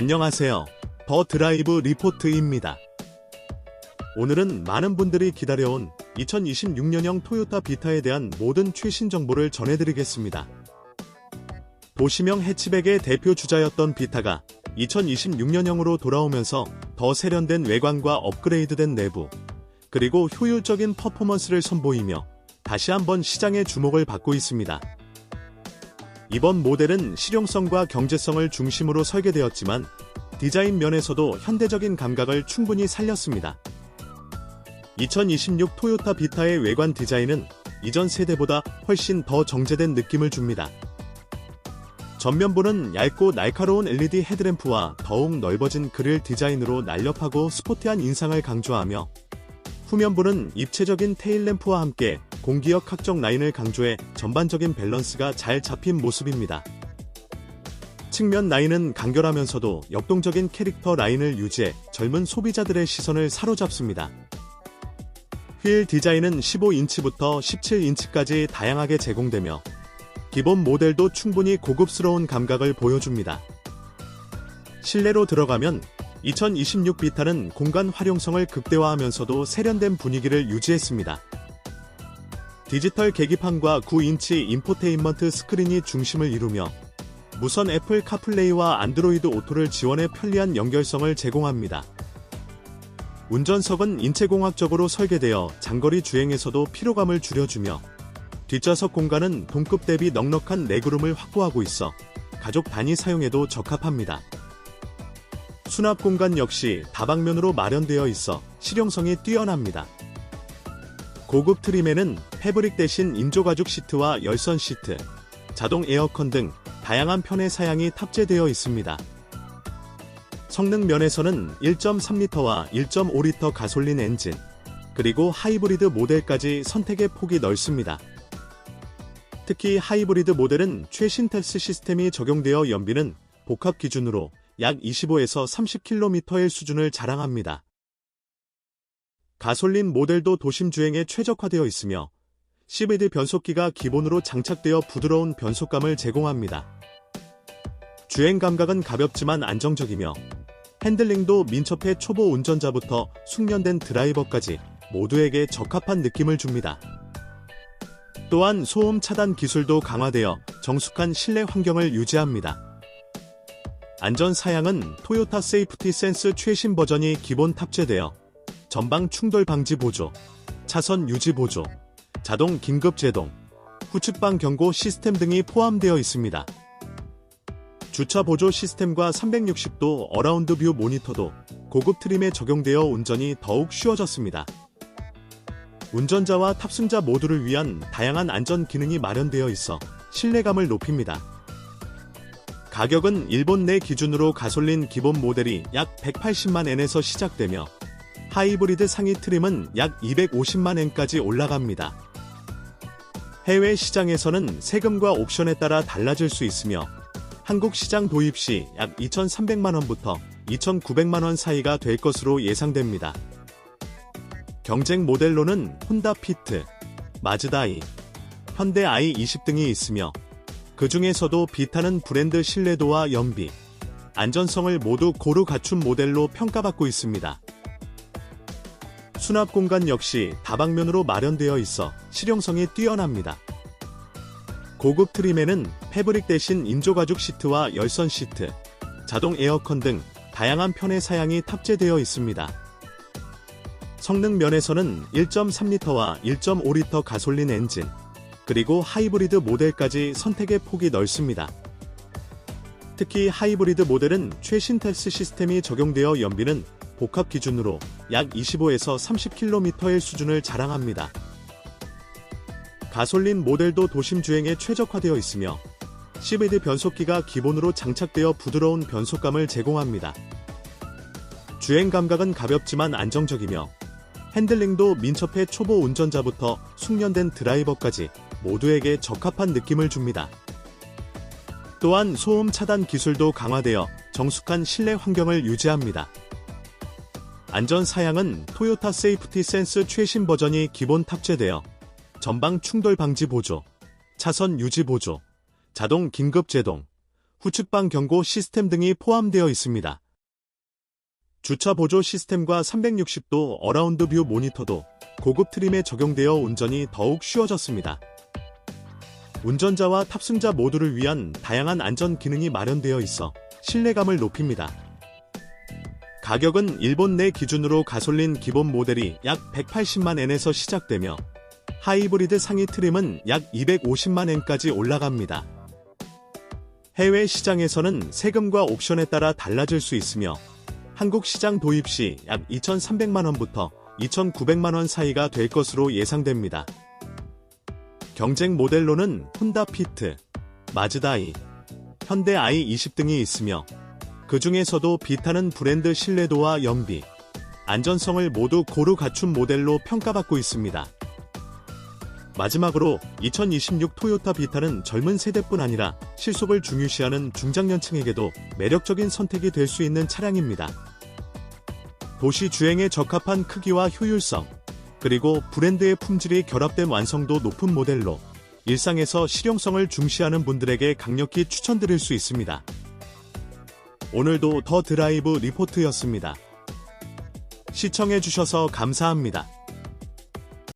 안녕하세요. 더 드라이브 리포트입니다. 오늘은 많은 분들이 기다려온 2026년형 토요타 비타에 대한 모든 최신 정보를 전해드리겠습니다. 도시명 해치백의 대표 주자였던 비타가 2026년형으로 돌아오면서 더 세련된 외관과 업그레이드된 내부, 그리고 효율적인 퍼포먼스를 선보이며 다시 한번 시장의 주목을 받고 있습니다. 이번 모델은 실용성과 경제성을 중심으로 설계되었지만 디자인 면에서도 현대적인 감각을 충분히 살렸습니다. 2026 토요타 비타의 외관 디자인은 이전 세대보다 훨씬 더 정제된 느낌을 줍니다. 전면부는 얇고 날카로운 LED 헤드램프와 더욱 넓어진 그릴 디자인으로 날렵하고 스포티한 인상을 강조하며 후면부는 입체적인 테일램프와 함께 공기역 각적 라인을 강조해 전반적인 밸런스가 잘 잡힌 모습입니다. 측면 라인은 간결하면서도 역동적인 캐릭터 라인을 유지해 젊은 소비자들의 시선을 사로잡습니다. 휠 디자인은 15인치부터 17인치까지 다양하게 제공되며 기본 모델도 충분히 고급스러운 감각을 보여줍니다. 실내로 들어가면 2026 비타는 공간 활용성을 극대화하면서도 세련된 분위기를 유지했습니다. 디지털 계기판과 9인치 인포테인먼트 스크린이 중심을 이루며 무선 애플 카플레이와 안드로이드 오토를 지원해 편리한 연결성을 제공합니다. 운전석은 인체공학적으로 설계되어 장거리 주행에서도 피로감을 줄여주며 뒷좌석 공간은 동급 대비 넉넉한 레그룸을 확보하고 있어 가족 단위 사용에도 적합합니다. 수납 공간 역시 다방면으로 마련되어 있어 실용성이 뛰어납니다. 고급 트림에는 패브릭 대신 인조가죽 시트와 열선 시트, 자동 에어컨 등 다양한 편의 사양이 탑재되어 있습니다. 성능 면에서는 1.3L와 1.5L 가솔린 엔진, 그리고 하이브리드 모델까지 선택의 폭이 넓습니다. 특히 하이브리드 모델은 최신 텔스 시스템이 적용되어 연비는 복합 기준으로 약 25에서 30km의 수준을 자랑합니다. 가솔린 모델도 도심 주행에 최적화되어 있으며 CVD 변속기가 기본으로 장착되어 부드러운 변속감을 제공합니다. 주행 감각은 가볍지만 안정적이며 핸들링도 민첩해 초보 운전자부터 숙련된 드라이버까지 모두에게 적합한 느낌을 줍니다. 또한 소음 차단 기술도 강화되어 정숙한 실내 환경을 유지합니다. 안전 사양은 토요타 세이프티 센스 최신 버전이 기본 탑재되어 전방 충돌 방지 보조, 차선 유지 보조, 자동 긴급 제동, 후측방 경고 시스템 등이 포함되어 있습니다. 주차 보조 시스템과 360도 어라운드 뷰 모니터도 고급 트림에 적용되어 운전이 더욱 쉬워졌습니다. 운전자와 탑승자 모두를 위한 다양한 안전 기능이 마련되어 있어 신뢰감을 높입니다. 가격은 일본 내 기준으로 가솔린 기본 모델이 약 180만 엔에서 시작되며 하이브리드 상위 트림은 약 250만 엔까지 올라갑니다. 해외 시장에서는 세금과 옵션에 따라 달라질 수 있으며 한국 시장 도입 시 약 2,300만 원부터 2,900만 원 사이가 될 것으로 예상됩니다. 경쟁 모델로는 혼다 피트, 마즈다 이, 현대 i20 등이 있으며 그 중에서도 비타는 브랜드 신뢰도와 연비, 안전성을 모두 고루 갖춘 모델로 평가받고 있습니다. 수납 공간 역시 다방면으로 마련되어 있어 실용성이 뛰어납니다. 고급 트림에는 패브릭 대신 인조가죽 시트와 열선 시트, 자동 에어컨 등 다양한 편의 사양이 탑재되어 있습니다. 성능 면에서는 1.3L와 1.5L 가솔린 엔진, 그리고 하이브리드 모델까지 선택의 폭이 넓습니다. 특히 하이브리드 모델은 최신 텔스 시스템이 적용되어 연비는 복합 기준으로 약 25에서 30km의 수준을 자랑합니다. 가솔린 모델도 도심 주행에 최적화되어 있으며 CVD 변속기가 기본으로 장착되어 부드러운 변속감을 제공합니다. 주행 감각은 가볍지만 안정적이며 핸들링도 민첩해 초보 운전자부터 숙련된 드라이버까지 모두에게 적합한 느낌을 줍니다. 또한 소음 차단 기술도 강화되어 정숙한 실내 환경을 유지합니다. 안전 사양은 토요타 세이프티 센스 최신 버전이 기본 탑재되어 전방 충돌 방지 보조, 차선 유지 보조, 자동 긴급 제동, 후측방 경고 시스템 등이 포함되어 있습니다. 주차 보조 시스템과 360도 어라운드 뷰 모니터도 고급 트림에 적용되어 운전이 더욱 쉬워졌습니다. 운전자와 탑승자 모두를 위한 다양한 안전 기능이 마련되어 있어 신뢰감을 높입니다. 가격은 일본 내 기준으로 가솔린 기본 모델이 약 180만 엔에서 시작되며 하이브리드 상위 트림은 약 250만 엔까지 올라갑니다. 해외 시장에서는 세금과 옵션에 따라 달라질 수 있으며 한국 시장 도입 시 약 2,300만 원부터 2,900만 원 사이가 될 것으로 예상됩니다. 경쟁 모델로는 혼다 피트, 마즈다 i, 현대 i20 등이 있으며 그 중에서도 비타는 브랜드 신뢰도와 연비, 안전성을 모두 고루 갖춘 모델로 평가받고 있습니다. 마지막으로 2026 토요타 비타는 젊은 세대뿐 아니라 실속을 중요시하는 중장년층에게도 매력적인 선택이 될 수 있는 차량입니다. 도시 주행에 적합한 크기와 효율성, 그리고 브랜드의 품질이 결합된 완성도 높은 모델로 일상에서 실용성을 중시하는 분들에게 강력히 추천드릴 수 있습니다. 오늘도 더 드라이브 리포트였습니다. 시청해주셔서 감사합니다.